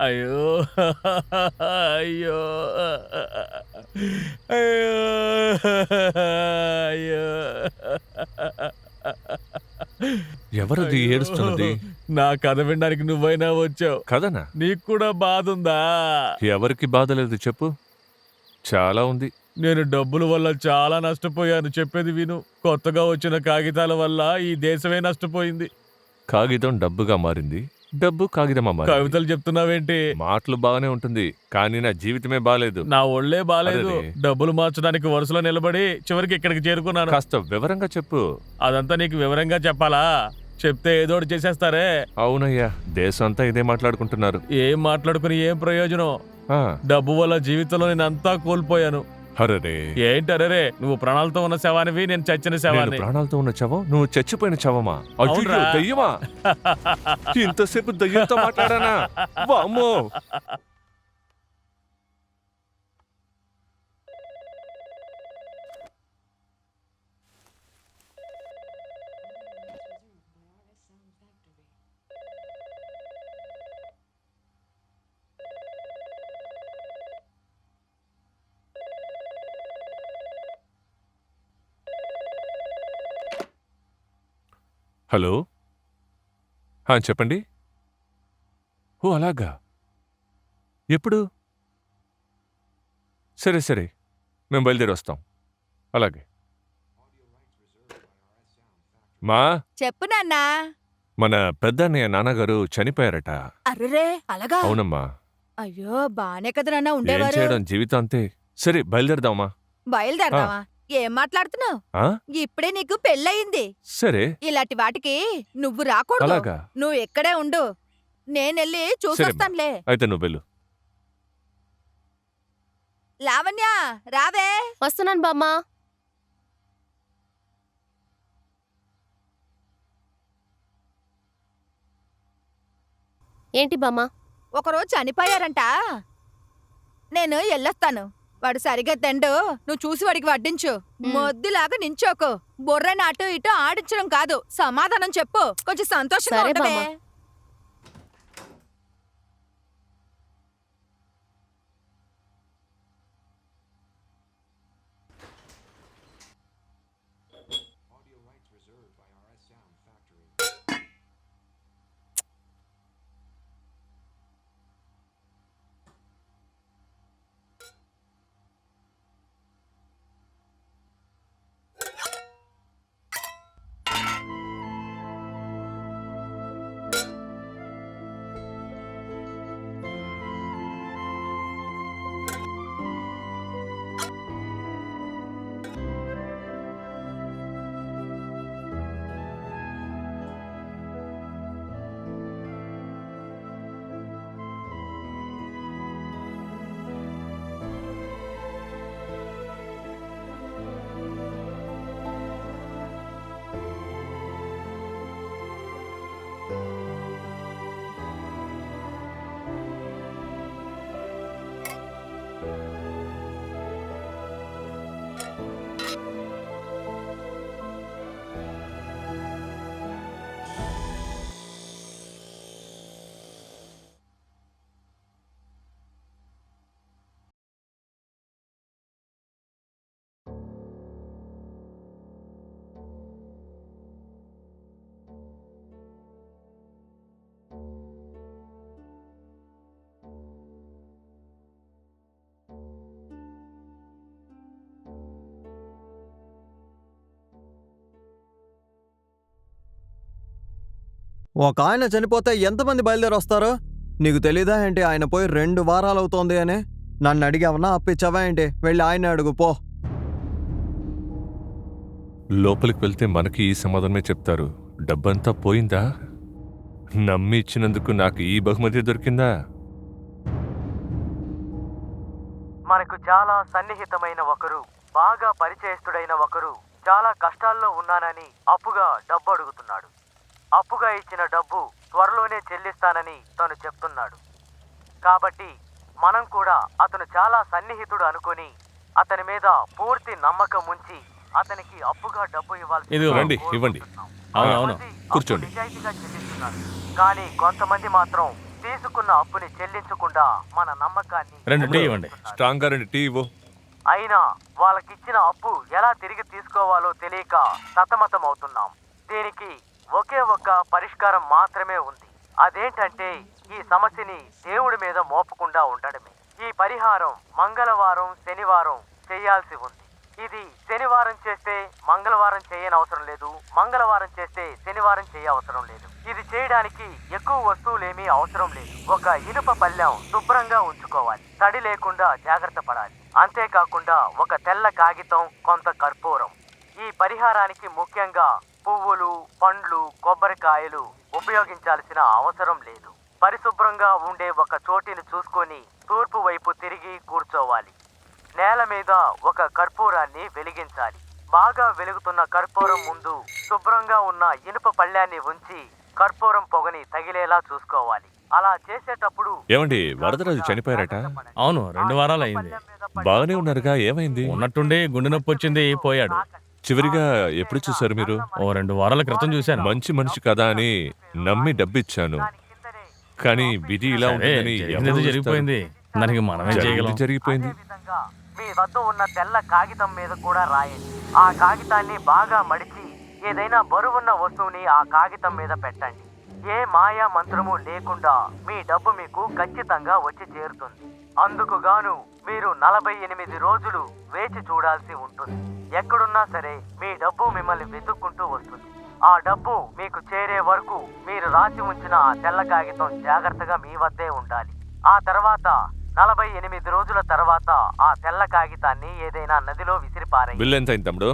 అయ్యో. అయ్యో. అయ్యో. అయ్యో. ఎవరది ఏడుస్తున్నది? నా కథ వినడానికి నువ్వైనా వచ్చావు. కదనా నీకు కూడా బాధ ఉందా ఎవరికి బాధ లేదు చెప్పు. చాలా ఉంది. నేను డబ్బుల వల్ల చాలా నష్టపోయాను. చెప్పేది విను. కొత్తగా వచ్చిన కాగితాల వల్ల ఈ దేశమే నష్టపోయింది. కాగితం డబ్బుగా మారింది. డబ్బు కాగితమా మారింది కవితలు చెప్తున్నావేంటి? మాటలు బాగానే ఉంటుంది కానీ నా జీవితమే బాలేదు. నా ఒళ్ళే అరెరే. డబ్బులు మార్చడానికి వరుసలో నిలబడి చివరికి ఇక్కడికి చేరుకున్నాను. కాస్త వివరంగా చెప్పు. అదంతా నీకు వివరంగా చెప్పాలా? చెప్తే ఏదో చేసేస్తారే? అవునయ్యా దేశం అంతా ఇదే మాట్లాడుకుంటున్నారు. ఏం మాట్లాడుకుని ఏం ప్రయోజనం? డబ్బు వల్ల జీవితంలో నేను అంతా కోల్పోయాను. హరరే. ఏంటరే నువ్వు ప్రాణాలతో ఉన్న శవానివి నేను చచ్చిన నేను శవాన్ని. ప్రాణాలతో ఉన్న చవం నువ్వు చచ్చిపోయిన చవమా అయ్యో. దయ్యమా? ఇంతసేపు దయ్యంతో మాట్లాడానా? వామ్మో. హలో? చెప్పండి. ఓ అలాగా. ఎప్పుడు? సరే సరే. మేము బయలుదేరి వస్తాం. అలాగే. మా? చెప్పు నాన్నా. మన పెద్దన్నయ్య నాన్నగారు చనిపోయారట. అర్రరే అలాగా? అవునమ్మా. అయ్యో బానే కదా నాన్న ఏం ఉండేవారు. చేయడం జీవితం అంతే సరే బయలుదేరదామా? బయలుదేరదావా ఏం మాట్లాడుతున్నావు? ఆ? ఇప్పుడే నీకు పెళ్ళయింది. సరే. ఇలాంటి వాటికి నువ్వు రాకూడదు. అలాగా? నువ్వు ఎక్కడే ఉండు. నేనెళ్ళి చూసొస్తానులే. అయితే నువ్వు వెళ్ళు. లావణ్య రావే. వస్తున్నాను బామ్మా. ఏంటి బామ్మా? ఒకరోజు చనిపోయారంట. నేను వెళ్ళొస్తాను వాడు సరిగా తిండు నువ్వు చూసి వాడికి వడ్డించు. మొద్దులాగా నించోకు. బుర్రని అటు ఇటు ఆడించడం కాదు. సమాధానం చెప్పు. కొంచెం సంతోషంగా సరే, ఉండవే బామ్మ. Bye. ఒక ఆయన చనిపోతే ఎంతమంది బయలుదేరి వస్తారు నీకు తెలీదా ఏంటి? ఆయన పోయి రెండు వారాలు అవుతోంది అని. నన్ను అడిగావనా? అప్పిచ్చావా ఏంటి? వెళ్ళి ఆయన అడుగు పో. లోపలికి వెళ్తే మనకి ఈ సమాధానమే చెప్తారు. డబ్బంతా పోయిందా? నమ్మి ఇచ్చినందుకు నాకు ఈ బహుమతి దొరికిందా? మనకు చాలా సన్నిహితమైన ఒకరు బాగా పరిచయస్తుడైన ఒకరు చాలా కష్టాల్లో ఉన్నానని అప్పుగా డబ్బు అడుగుతున్నాడు. అప్పుగా ఇచ్చిన డబ్బు త్వరలోనే చెల్లిస్తానని తను చెప్తున్నాడు కాబట్టి మనం కూడా అతను చాలా సన్నిహితుడు అనుకొని అతని మీద పూర్తి నమ్మకం ఉంచి అతనికి అప్పుగా డబ్బు రండి, ఇవ్వండి. కూర్చోండి. నిజాయితీగా చెల్లిస్తున్నారు కానీ కొంతమంది మాత్రం తీసుకున్న అప్పుని చెల్లించకుండా మన నమ్మకాన్ని రెండు టీ ఇవ్వండి. వదులుతున్నారు. స్ట్రాంగ్గా రెండు టీ ఇవ్వు అయినా వాళ్ళకిచ్చిన అప్పు ఎలా తిరిగి తీసుకోవాలో తెలియక సతమతమవుతున్నాం దీనికి ఒకే ఒక్క పరిష్కారం మాత్రమే ఉంది. అదేంటంటే ఈ సమస్యని దేవుడి మీద మోపకుండా ఉండడమే. ఈ పరిహారం మంగళవారం శనివారం చేయాల్సి ఉంది. ఇది శనివారం చేస్తే మంగళవారం చేయనవసరం లేదు. మంగళవారం చేస్తే శనివారం చేయవసరం లేదు. ఇది చేయడానికి ఎక్కువ వస్తువులేమీ అవసరం లేదు. ఒక ఇనుప పళ్ళెం శుభ్రంగా ఉంచుకోవాలి. తడి లేకుండా జాగ్రత్త పడాలి. అంతేకాకుండా ఒక తెల్ల కాగితం కొంత కర్పూరం. ఈ పరిహారానికి ముఖ్యంగా పువ్వులు పండ్లు కొబ్బరికాయలు ఉపయోగించాల్సిన అవసరం లేదు. పరిశుభ్రంగా ఉండే ఒక చోటిని చూసుకొని తూర్పు వైపు తిరిగి కూర్చోవాలి. నేల మీద ఒక కర్పూరాన్ని వెలిగించాలి. బాగా వెలుగుతున్న కర్పూరం ముందు శుభ్రంగా ఉన్న ఇనుప పళ్ళాన్ని ఉంచి కర్పూరం పొగని తగిలేలా చూసుకోవాలి. అలా చేసేటప్పుడు ఏమండి వరదరాజు చనిపోయారట? అవును రెండు వారాలు అయింది బాగానే ఉన్నారుగా ఏమైంది? ఉన్నట్టుండి గుండె నొప్పి వచ్చింది పోయాడు. చివరిగా ఎప్పుడు చూశారు మీరు? ఓ రెండు వారాల క్రితం చూశాను. మంచి మనిషి కదా అని నమ్మి డబ్బిచ్చాను. కానీ విధి ఇలా సరే, ఉంటుందని జరిగింది ఎవరు ఏదో ఊహిస్తారు? జరిగిపోయింది దానికి మనమే జరిగింది చేయగలం. జరిగిపోయింది. అదేవిధంగా మీ వద్ద ఉన్న తెల్ల కాగితం మీద కూడా రాయండి. ఆ కాగితాన్ని బాగా మడిచి ఏదైనా బరువున్న వస్తువుని ఆ కాగితం మీద పెట్టండి. ఏ మాయా మంత్రము లేకుండా మీ డబ్బు మీకు ఖచ్చితంగా వచ్చి చేరుతుంది. అందుకు గాను మీరు నలభై ఎనిమిది రోజులు వేచి చూడాల్సి ఉంటుంది. ఎక్కడున్నా సరే మీ డబ్బు మిమ్మల్ని వెతుక్కుంటూ వస్తుంది. ఆ డబ్బు మీకు చేరే వరకు మీరు రాసి ఉంచిన ఆ తెల్ల కాగితం జాగ్రత్తగా మీ వద్దే ఉండాలి. ఆ తర్వాత నలభై ఎనిమిది రోజుల తర్వాత ఆ తెల్ల కాగితాన్ని ఏదైనా నదిలో విసిరిపారే బిల్లు ఎంత అయింది తమ్ముడు?